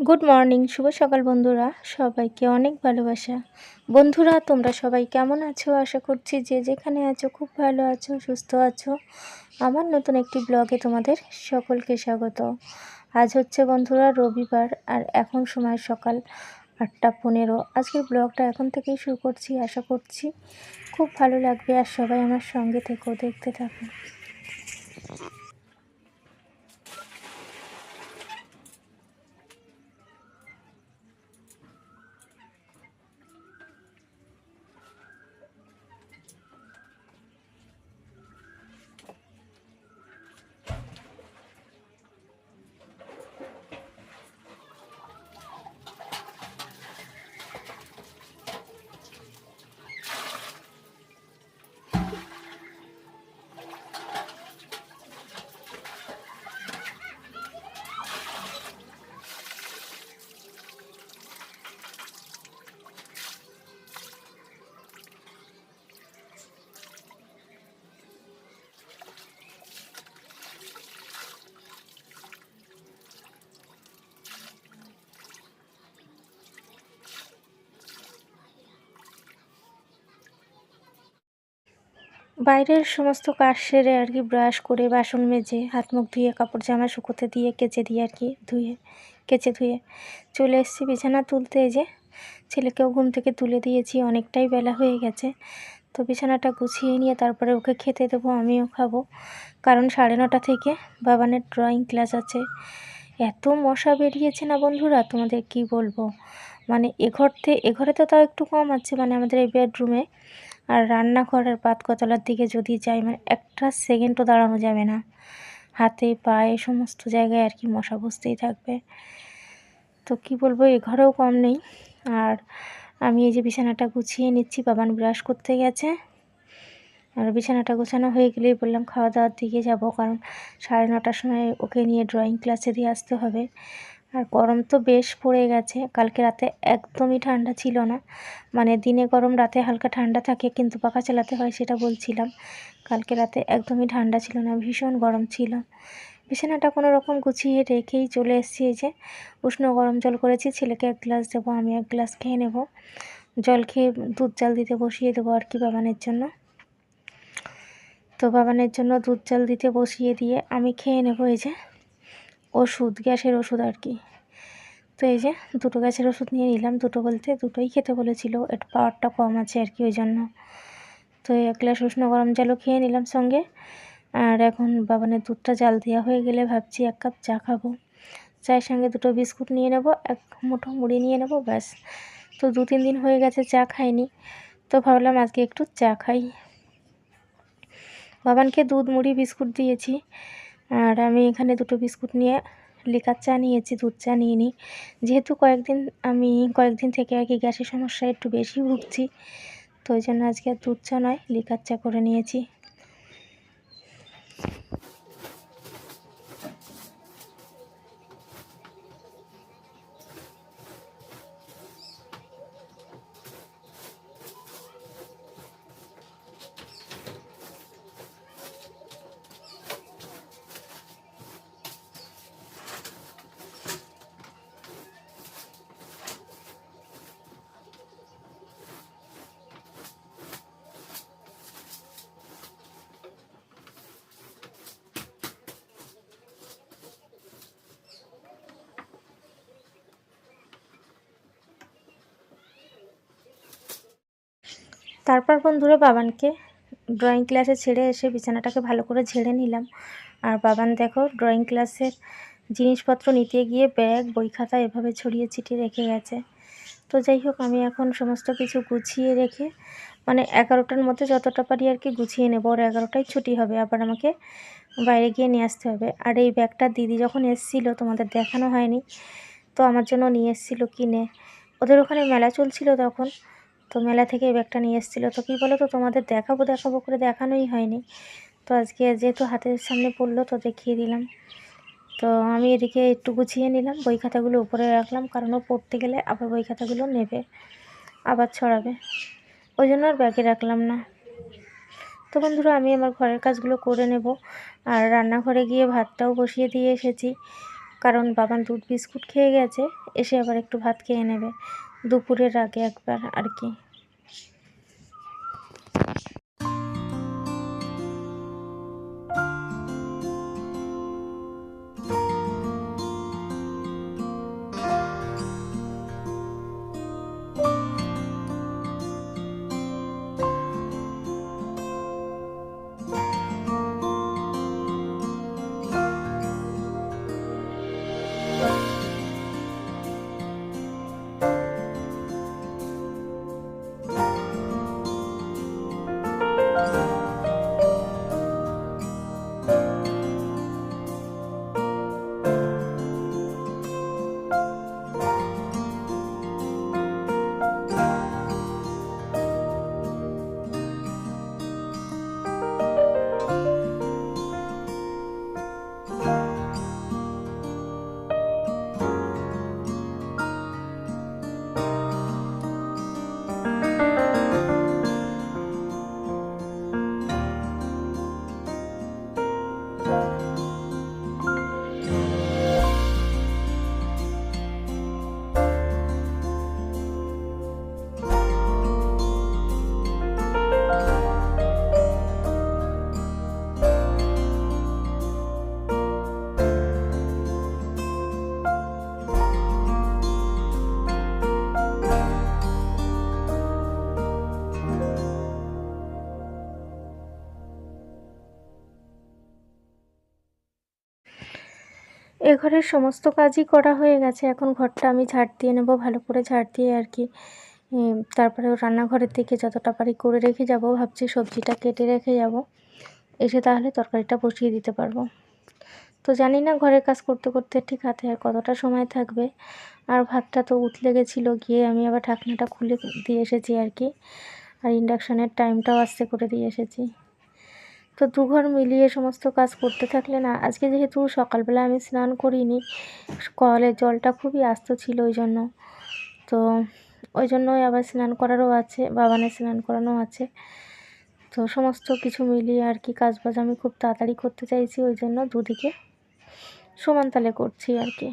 Good morning শুভ সকাল বন্ধুরা। সবাইকে অনেক ভালোবাসা। বন্ধুরা, তোমরা সবাই কেমন আছো? আশা করছি যে যেখানে আছো, খুব ভালো আছো, সুস্থ আছো। আমার নতুন একটি ব্লগে তোমাদের সকলকে স্বাগত। আজ হচ্ছে বন্ধুরা রবিবার, আর এখন সময় সকাল আটটা পনেরো। আজকের ব্লগটা এখন থেকেই শুরু করছি। আশা করছি খুব ভালো লাগবে, আর সবাই আমার সঙ্গে থেকেও দেখতে থাকো। বাইরের সমস্ত কাজ সেরে আর কি ব্রাশ করে বাসন মেজে, হাত মুখ ধুয়ে, কাপড় জামা শুকোতে দিয়ে, কেচে দিয়ে আর কি ধুয়ে, কেচে ধুয়ে চলে এসেছি বিছানা তুলতে। যে ছেলেকেও ঘুম থেকে তুলে দিয়েছি, অনেকটাই বেলা হয়ে গেছে। তো বিছানাটা গুছিয়ে নিয়ে তারপরে ওকে খেতে দেবো, আমিও খাব। কারণ সাড়ে নটা থেকে বাবানের ড্রয়িং ক্লাস আছে। এত মশা বেরিয়েছে না বন্ধুরা, তোমাদের কি বলব? মানে এ থেকে এ ঘরে তো তাও একটু কম আছে মানে আমাদের এই বেডরুমে আর রান্নাঘর আর পাতকতলার দিকে যদি যাই মানে একটা সেকেন্ডও দাঁড়ানো যাবে না। হাতে, পায়ে, সমস্ত জায়গায় আর কি মশা বসতেই থাকবে। তো কি বলব, এ ঘরেও কম নেই। আর আমি এই যে বিছানাটা গুছিয়ে নিচ্ছি, বাবান ব্রাশ করতে গেছে। আর বিছানাটা গোছানো হয়ে গেলেই বললাম খাওয়া দাওয়ার দিকে যাব, কারণ সাড়ে নটার সময় ওকে নিয়ে ড্রয়িং ক্লাসে দিয়ে আসতে হবে। আর গরম তো বেশ পড়ে গেছে। কালকে রাতে একদমই ঠান্ডা ছিল না। মানে দিনে গরম, রাতে হালকা ঠান্ডা থাকে, কিন্তু পাখা চালাতে হয় সেটা বলছিলাম। কালকে রাতে একদমই ঠান্ডা ছিল না, ভীষণ গরম ছিল। বিছানাটা কোনো রকম গুছিয়ে রেখেই চলে এসেছি এই যে। উষ্ণ গরম জল করেছি, ছেলেকে এক গ্লাস দেবো, আমি এক গ্লাস খেয়ে নেব। জল খেয়ে দুধ জাল দিতে বসিয়ে দেবো আর কি বাবানের জন্য। তো বাবানের জন্য দুধ জাল দিতে বসিয়ে দিয়ে আমি খেয়ে নেব এই যে। ওষুধ, গ্যাসের ওষুধ আর কি। তো এই যে দুটো গ্যাসের ওষুধ নিয়ে নিলাম, দুটো বলতে দুটোই খেতে বলেছিল, এর পাওয়ারটা কম আছে আর কি ওই জন্য। তো এক গ্লাস উষ্ণ গরম জলও খেয়ে নিলাম সঙ্গে। আর এখন বাবানের দুধটা জাল দেওয়া হয়ে গেলে ভাবছি এক কাপ চা খাব। চায়ের সঙ্গে দুটো বিস্কুট নিয়ে নেব, এক মুঠো মুড়ি নিয়ে নেব, ব্যাস। তো দু তিন দিন হয়ে গেছে চা খাইনি, তো ভাবলাম আজকে একটু চা খাই। বাবানকে দুধ, মুড়ি, বিস্কুট দিয়েছি। আর আমি এখানে দুটো বিস্কুট নিয়ে লিকার চা নিয়েছি, দুধ চা নিয়ে নিই যেহেতু কয়েকদিন আমি, কয়েকদিন থেকে আর কি গ্যাসের সমস্যায় একটু বেশি ভুগছি, তো ওই জন্য আজকে দুধ চা নয়, লিকার চা করে নিয়েছি। তারপর বন্ধুরা বাবানকে ড্রয়িং ক্লাসে ছেড়ে এসে বিছানাটাকে ভালো করে ঝেড়ে নিলাম। আর বাবান দেখো ড্রয়িং ক্লাসের জিনিসপত্র নিতে গিয়ে ব্যাগ বই খাতা এভাবে ছড়িয়ে ছিটিয়ে রেখে গেছে। তো যাই হোক, আমি এখন সমস্ত কিছু গুছিয়ে রেখে মানে এগারোটার মধ্যে যতটা পারি আর কি গুছিয়ে নেব। ওর এগারোটায় ছুটি হবে, আবার আমাকে বাইরে গিয়ে নিয়ে আসতে হবে। আর এই ব্যাগটা দিদি যখন এসেছিল, তোমাদের দেখানো হয়নি, তো আমার জন্য নিয়ে এসেছিল কিনে। ওদের ওখানে মেলা চলছিল তখন। তো মেলা থেকে ব্যাগটা নিয়ে এসেছিল। তো কী বলো তো তোমাদের দেখাবো দেখাবো করে দেখানোই হয়নি। তো আজকে যেহেতু হাতের সামনে পড়ল, তো দেখিয়ে দিলাম। তো আমি এদিকে একটু গুছিয়ে নিলাম, বই খাতাগুলো উপরে রাখলাম, কারণ ও পড়তে গেলে আবার বই খাতাগুলো নেবে, আবার ছড়াবে। ওই জন্য আর ব্যাগে রাখলাম না। তো বন্ধুরা, আমি আমার ঘরের কাজগুলো করে নেব। আর রান্নাঘরে গিয়ে ভাতটাও বসিয়ে দিয়ে এসেছি। কারণ বাবান দুধ বিস্কুট খেয়ে গেছে, এসে আবার একটু ভাত খেয়ে নেবে। দুপুরের আগে একবার আর কি এ ঘরের সমস্ত কাজই করা হয়ে গেছে। এখন ঘরটা আমি ঝাড় দিয়ে নেব, ভালো করে ঝাড় দিয়ে আর কি। তারপরে রান্নাঘরের দিকে যতটা পারি করে রেখে যাব, ভাবছি সবজিটা কেটে রেখে যাব। এসে তাহলে তরকারিটা বসিয়ে দিতে পারব। তো জানি না ঘরের কাজ করতে করতে ঠিক হাতে আর কতটা সময় থাকবে। আর ভাতটা তো উতলে গেছিল, গিয়ে আমি আবার ঢাকনাটা খুলে দিয়ে এসেছি আর কি। আর ইন্ডাকশানের টাইমটাও আস্তে করে দিয়ে এসেছি। তো দু ঘর মিলিয়ে সমস্ত কাজ করতে থাকলে না, আজকে যেহেতু সকালবেলা আমি স্নান করিনি কলের জলটা খুবই আস্ত ছিল ওই জন্য তো ওই জন্যই আবার স্নান করারও আছে, বাবানে স্নান করানো আছে। তো সমস্ত কিছু মিলিয়ে আর কি কাজ বাজ আমি খুব তাড়াতাড়ি করতে চাইছি ওই জন্য দুদিকে সমান তালে করছি আর কি।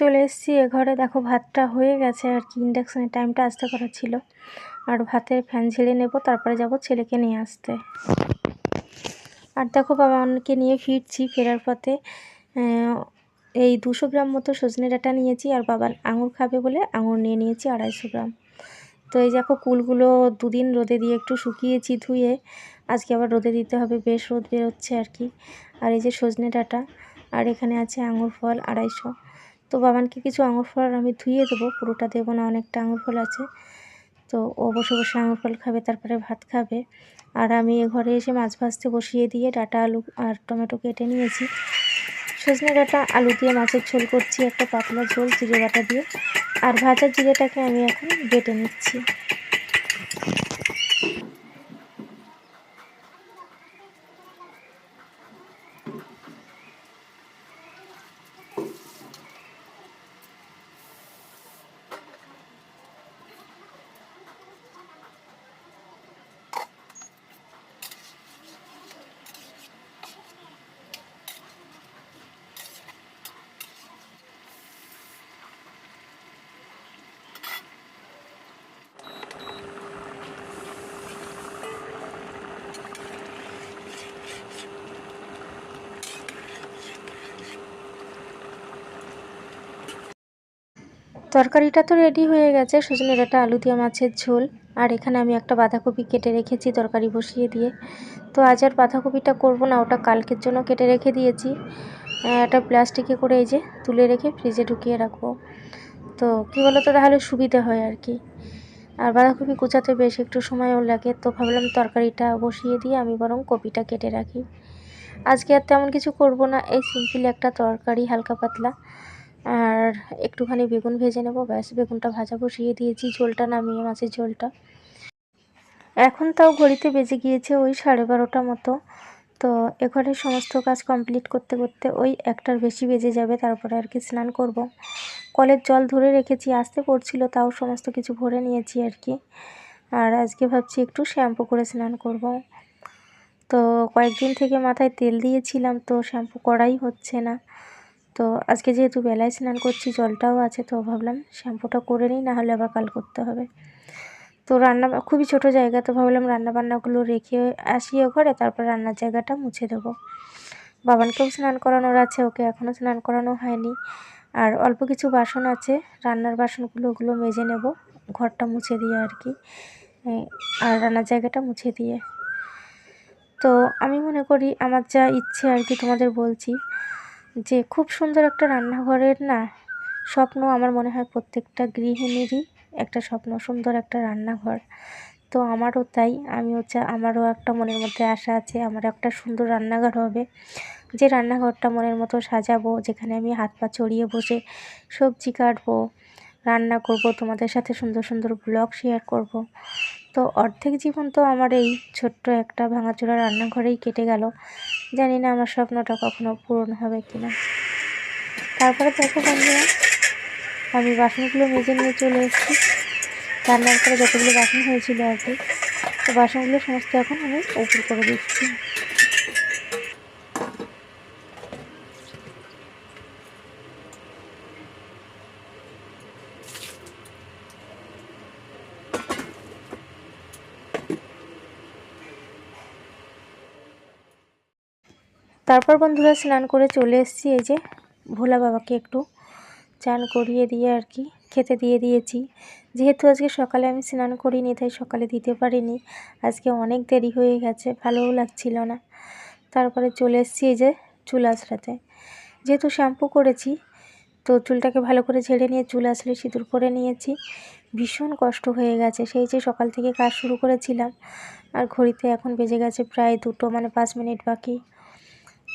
চলে এসেছি, এ ঘরে দেখো ভাতটা হয়ে গেছে আর কি ইন্ডাকশানের টাইমটা আসতে করা ছিল। আর ভাতের ফ্যান ঝেড়ে নেব, তারপরে যাব ছেলেকে নিয়ে আসতে। আর দেখো বাবাকে নিয়ে ফিরছি ফেরার পথে। এই দুশো গ্রাম মতো সজনে ডাঁটা নিয়েছি আর বাবার আঙুর খাবে বলে আঙুর নিয়ে নিয়েছি আড়াইশো গ্রাম। তো এই দেখো কুলগুলো দুদিন রোদে দিয়ে একটু শুকিয়েছি ধুয়ে, আজকে আবার রোদে দিতে হবে, বেশ রোদ বেরোচ্ছে আর কি। আর এই যে সজনে ডাটা, আর এখানে আছে আঙুর ফল আড়াইশো। তো বাবানকে কিছু আঙুর ফল আমি ধুয়ে দেবো, পুরোটা দেবো না, অনেকটা আঙুর ফল আছে। তো ও বসে বসে আঙুর ফল খাবে, তারপরে ভাত খাবে। আর আমি ঘরে এসে মাছ ভাজতে বসিয়ে দিয়ে ডাটা, আলু আর টমেটো কেটে নিয়েছি। সজনে ডাটা, আলু দিয়ে মাছের ঝোল করছি, একটা পাতলা ঝোল, জিরে বাটা দিয়ে। আর ভাজা জিরেটাকে আমি এখন বেটে নিচ্ছি। তরকারিটা তো রেডি হয়ে গেছে সজনে ডাঁটা আলু দিয়ে মাছের ঝোল। আর এখানে আমি একটা বাঁধাকপি কেটে রেখেছি তরকারি বসিয়ে দিয়ে। তো আজ আর বাঁধাকপিটা করব না, ওটা কালকের জন্য কেটে রেখে দিয়েছি। একটা প্লাস্টিকে করে এই যে তুলে রেখে ফ্রিজে ঢুকিয়ে রাখব। তো কী বলো তো তাহলে সুবিধা হয় আর কি। আর বাঁধাকপি কুচাতে বেশ একটু সময়ও লাগে, তো ভাবলাম তরকারিটা বসিয়ে দিয়ে আমি বরং কপিটা কেটে রাখি। আজকে আর তেমন কিছু করব না, এই সিম্পল একটা তরকারি, হালকা পাতলা। আর একটুখানি বেগুন ভেজে নেব। ব্যাস, বেগুনটা ভাজা বসিয়ে দিয়েছি, ঝোলটা নামিয়ে মাছের ঝোলটা। এখন তাও ঘড়িতে বেজে গিয়েছে ওই সাড়ে বারোটা মতো। তো এখানে সমস্ত কাজ কমপ্লিট করতে করতে ওই একটার বেশি বেজে যাবে, তারপরে আর কি স্নান করব। কলের জল ধরে রেখেছি, আসতে পড়ছিল, তাও সমস্ত কিছু ভরে নিয়েছি আর কি। আর আজকে ভাবছি একটু শ্যাম্পু করে স্নান করব। তো কয়েকদিন থেকে মাথায় তেল দিয়েছিলাম, তো শ্যাম্পু করাই হচ্ছে না। তো আজকে যেহেতু বেলায় স্নান করছি, জলটাও আছে তো ভাবলাম শ্যাম্পুটা করে নিই না হলে আবার কাল করতে হবে। তো রান্না, খুবই ছোট জায়গা তো ভাবলাম রান্না বান্নাগুলো রেখে আসি ও ঘরে তারপর রান্নার জায়গাটা মুছে দেবো। বাবানকেও স্নান করানোর আছে, ওকে এখনও স্নান করানো হয়নি। আর অল্প কিছু বাসন আছে, রান্নার বাসনগুলো ওগুলো মেজে নেব, ঘরটা মুছে দিয়ে আর কি। আর রান্নার জায়গাটা মুছে দিয়ে। তো আমি মনে করি আমার যা ইচ্ছে আর কি তোমাদের বলছি। যে খুব সুন্দর একটা রান্নাঘরের না স্বপ্ন আমার মনে হয় প্রত্যেকটা গৃহিণীরই একটা স্বপ্ন, সুন্দর একটা রান্নাঘর। তো আমারও তাই, আমিও চা, আমারও একটা মনের মধ্যে আশা আছে, আমার একটা সুন্দর রান্নাঘর হবে। যে রান্নাঘরটা মনের মতো সাজাবো, যেখানে আমি হাত পা চড়িয়ে বসে সবজি কাটবো, রান্না করব, তোমাদের সাথে সুন্দর সুন্দর ব্লগ শেয়ার করব। তো অর্ধেক জীবন তো আমার এই ছোট্ট একটা ভাঙাচোরা রান্নাঘরেই কেটে গেল। জানি না আমার স্বপ্নটা কখনো পূরণ হবে কি না তারপরে দেখো বন্ধুরা, আমি বাসনগুলো মেজে নিয়ে চলে এসেছি। রান্নার পরে যতগুলো বাসন হয়েছিল আর কি, তো বাসনগুলো সমস্ত এখন আমি উপর করে দিচ্ছি। তারপর বন্ধুরা স্নান করে চলে এসেছি, এই যে ভোলা বাবাকে একটু চান করিয়ে দিয়ে আর কি, খেতে দিয়ে দিয়েছি। যেহেতু আজকে সকালে আমি স্নান করিনি, তাই সকালে দিতে পারিনি। আজকে অনেক দেরি হয়ে গেছে, ভালোও লাগছিল না। তারপরে চলে এসেছি, এই যে চুল আঁচড়াতে যেহেতু শ্যাম্পু করেছি, তো চুলটাকে ভালো করে ঝেড়ে নিয়ে চুল আসলে সিঁদুর করে নিয়েছি। ভীষণ কষ্ট হয়ে গেছে, সেই যে সকাল থেকে কাজ শুরু করেছিলাম। আর ঘড়িতে এখন বেজে গেছে প্রায় দুটো মানে পাঁচ মিনিট বাকি।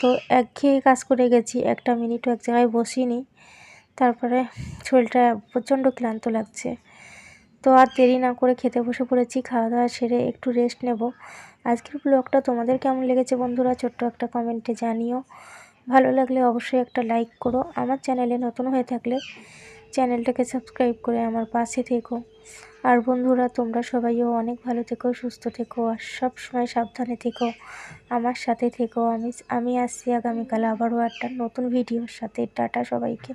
তো একঘেয়ে কাজ করে গেছি। একটা মিনিটও এক জায়গায় বসিনি। তারপরে শরীরটা প্রচণ্ড ক্লান্ত লাগছে। তো আর দেরি না করে খেতে বসে পড়েছি খাওয়া দাওয়া সেরে একটু রেস্ট নেব। আজকের ব্লগটা তোমাদের কেমন লেগেছে বন্ধুরা ছোট্ট একটা কমেন্টে জানিও। ভালো লাগলে অবশ্যই একটা লাইক করো। আমার চ্যানেলে নতুন হয়ে থাকলে চ্যানেলটাকে সাবস্ক্রাইব করে আমার পাশে থেকো। আর বন্ধুরা, তোমরা সবাইও অনেক ভালো থেকো, সুস্থ থেকো, আর সবসময় সাবধানে থেকো। আমার সাথে থেকো, আমি আমি আসছি আগামীকাল আবারও একটা নতুন ভিডিওর সাথে। টাটা সবাইকে।